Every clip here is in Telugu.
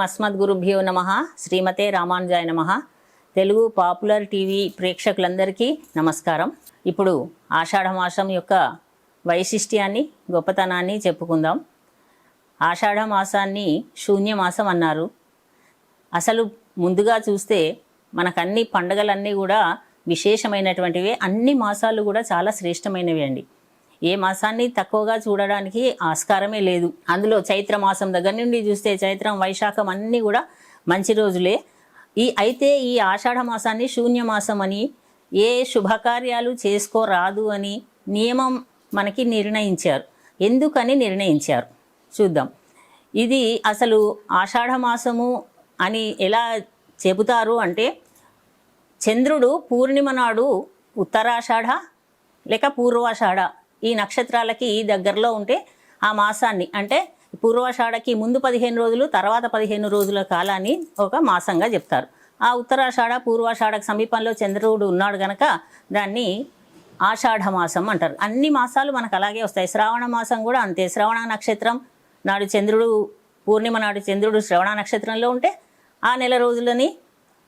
అస్మద్గురుభ్యో నమ. శ్రీమతే రామానుజాయ నమ. తెలుగు పాపులర్ టీవీ ప్రేక్షకులందరికీ నమస్కారం. ఇప్పుడు ఆషాఢ మాసం యొక్క వైశిష్ట్యాన్ని గొప్పతనాన్ని చెప్పుకుందాం. ఆషాఢ మాసాన్ని శూన్యమాసం అన్నారు. అసలు ముందుగా చూస్తే మనకన్ని పండగలన్నీ కూడా విశేషమైనటువంటివి అన్ని మాసాలు కూడా చాలా శ్రేష్టమైనవి అండి. ఏ మాసాన్ని తక్కువగా చూడడానికి ఆస్కారమే లేదు. అందులో చైత్ర మాసం దగ్గర నుండి చూస్తే చైత్రం వైశాఖం అన్నీ కూడా మంచి రోజులే. ఈ అయితే ఈ ఆషాఢ మాసాన్ని శూన్య మాసం అని ఏ శుభకార్యాలు చేసుకోరాదు అని నియమం మనకి నిర్ణయించారు. ఎందుకని నిర్ణయించారు? చూద్దాం. ఇది అసలు ఆషాఢ మాసము అని ఎలా చెబుతారు అంటే చంద్రుడు పూర్ణిమ నాడు ఉత్తరాషాఢ లేక పూర్వాషాఢ ఈ నక్షత్రాలకి దగ్గరలో ఉంటే ఆ మాసాన్ని అంటే పూర్వాషాఢకి ముందు పదిహేను రోజులు తర్వాత పదిహేను రోజుల కాలాన్ని ఒక మాసంగా చెప్తారు. ఆ ఉత్తరాషాఢ పూర్వాషాఢకు సమీపంలో చంద్రుడు ఉన్నాడు గనక దాన్ని ఆషాఢ మాసం అంటారు. అన్ని మాసాలు మనకు అలాగే వస్తాయి. శ్రావణ మాసం కూడా అంతే. శ్రవణ నక్షత్రం నాడు చంద్రుడు పూర్ణిమ నాడు చంద్రుడు శ్రవణ నక్షత్రంలో ఉంటే ఆ నెల రోజులని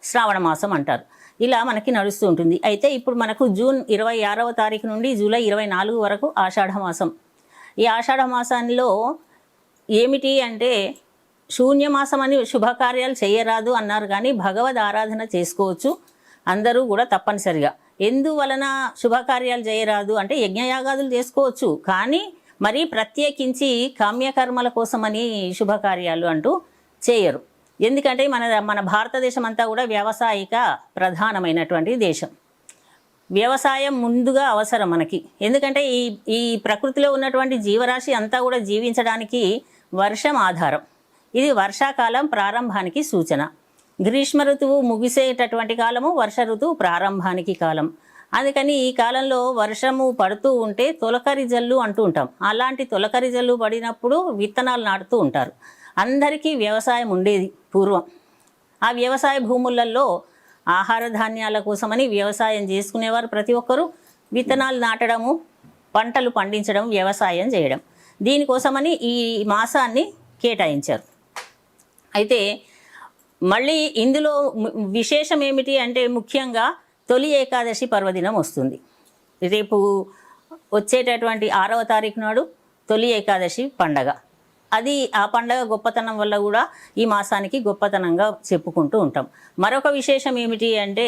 శ్రావణ మాసం అంటారు. ఇలా మనకి నడుస్తూ ఉంటుంది. అయితే ఇప్పుడు మనకు జూన్ ఇరవై ఆరవ తారీఖు నుండి జూలై ఇరవై నాలుగు వరకు ఆషాఢ మాసం. ఈ ఆషాఢ మాసంలో ఏమిటి అంటే శూన్యమాసం అని శుభకార్యాలు చేయరాదు అన్నారు కానీ భగవద్ ఆరాధన చేసుకోవచ్చు. అందరూ కూడా తప్పనిసరిగా. ఎందువలన శుభకార్యాలు చేయరాదు? అంటే యజ్ఞయాగాదులు చేసుకోవచ్చు. కానీ మరీ ప్రత్యేకించి కామ్యకర్మల కోసమని శుభకార్యాలు అంటూ చేయరు. ఎందుకంటే మన మన భారతదేశం అంతా కూడా వ్యవసాయక ప్రధానమైనటువంటి దేశం. వ్యవసాయం ముందుగా అవసరం మనకి. ఎందుకంటే ఈ ఈ ప్రకృతిలో ఉన్నటువంటి జీవరాశి అంతా కూడా జీవించడానికి వర్షం ఆధారం. ఇది వర్షాకాలం ప్రారంభానికి సూచన. గ్రీష్మ ఋతువు ముగిసేటటువంటి కాలము వర్ష ఋతువు ప్రారంభానికి కాలం. అందుకని ఈ కాలంలో వర్షము పడుతూ ఉంటే తొలకరి జల్లు అంటూ ఉంటాం. అలాంటి తొలకరి జల్లు పడినప్పుడు విత్తనాలు నాటుతూ ఉంటారు. అందరికీ వ్యవసాయం ఉండేది పూర్వం. ఆ వ్యవసాయ భూములలో ఆహార ధాన్యాల కోసమని వ్యవసాయం చేసుకునేవారు ప్రతి ఒక్కరూ. విత్తనాలు నాటడము పంటలు పండించడం వ్యవసాయం చేయడం. దీనికోసమని ఈ మాసాన్ని కేటాయించారు. అయితే మళ్ళీ ఇందులో విశేషం ఏమిటి అంటే ముఖ్యంగా తొలి ఏకాదశి పర్వదినం వస్తుంది. రేపు వచ్చేటటువంటి ఆరవ తారీఖు నాడు తొలి ఏకాదశి పండగ. అది ఆ పండగ గొప్పతనం వల్ల కూడా ఈ మాసానికి గొప్పతనంగా చెప్పుకుంటూ ఉంటాం. మరొక విశేషం ఏమిటి అంటే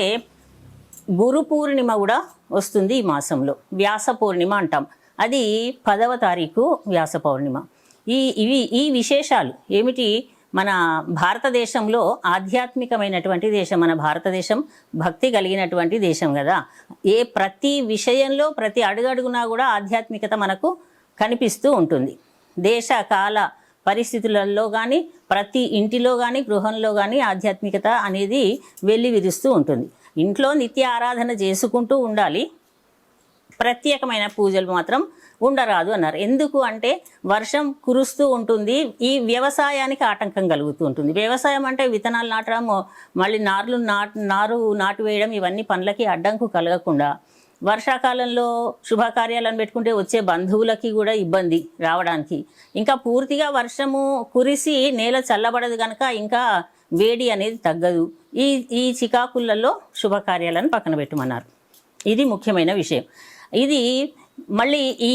గురు పూర్ణిమ కూడా వస్తుంది ఈ మాసంలో. వ్యాస పూర్ణిమ అంటాం. అది పదవ తారీఖు వ్యాస పౌర్ణిమ. ఈ ఇవి ఈ విశేషాలు ఏమిటి? మన భారతదేశంలో ఆధ్యాత్మికమైనటువంటి దేశం మన భారతదేశం భక్తి కలిగినటువంటి దేశం కదా. ఏ ప్రతి విషయంలో ప్రతి అడుగడుగునా కూడా ఆధ్యాత్మికత మనకు కనిపిస్తూ ఉంటుంది. దేశ కాల పరిస్థితులలో కానీ ప్రతి ఇంటిలో కానీ గృహంలో కానీ ఆధ్యాత్మికత అనేది వెళ్ళి విరుస్తూ ఉంటుంది. ఇంట్లో నిత్య ఆరాధన చేసుకుంటూ ఉండాలి. ప్రత్యేకమైన పూజలు మాత్రం ఉండరాదు అన్నారు. ఎందుకు అంటే వర్షం కురుస్తూ ఉంటుంది. ఈ వ్యవసాయానికి ఆటంకం కలుగుతూ ఉంటుంది. వ్యవసాయం అంటే విత్తనాలు నాటడం మళ్ళీ నార్లు నాటు నారు నాటు వేయడం ఇవన్నీ పనులకి అడ్డంకు కలగకుండా వర్షాకాలంలో శుభకార్యాలను పెట్టుకుంటే వచ్చే బంధువులకి కూడా ఇబ్బంది రావడానికి. ఇంకా పూర్తిగా వర్షము కురిసి నేల చల్లబడదు కనుక ఇంకా వేడి అనేది తగ్గదు. ఈ ఈ చికాకులలో శుభకార్యాలను పక్కన పెట్టమన్నారు. ఇది ముఖ్యమైన విషయం. ఇది మళ్ళీ ఈ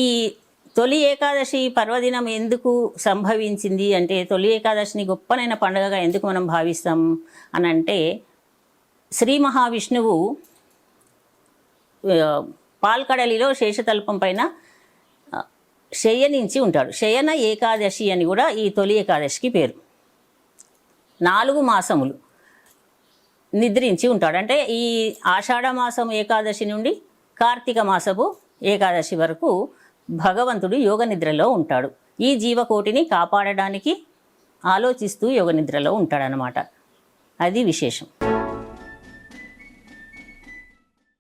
తొలి ఏకాదశి పర్వదినం ఎందుకు సంభవించింది అంటే తొలి ఏకాదశిని గొప్పనైన పండుగగా ఎందుకు మనం భావిస్తాం అని అంటే శ్రీ మహావిష్ణువు పాల్కడలిలో శేషతల్పం పైన శయనించి ఉంటాడు. శయన ఏకాదశి అని కూడా ఈ తొలి ఏకాదశికి పేరు. నాలుగు మాసములు నిద్రించి ఉంటాడు. అంటే ఈ ఆషాఢ మాసం ఏకాదశి నుండి కార్తీక మాసపు ఏకాదశి వరకు భగవంతుడు యోగ నిద్రలో ఉంటాడు. ఈ జీవకోటిని కాపాడడానికి ఆలోచిస్తూ యోగ నిద్రలో ఉంటాడనమాట అది విశేషం.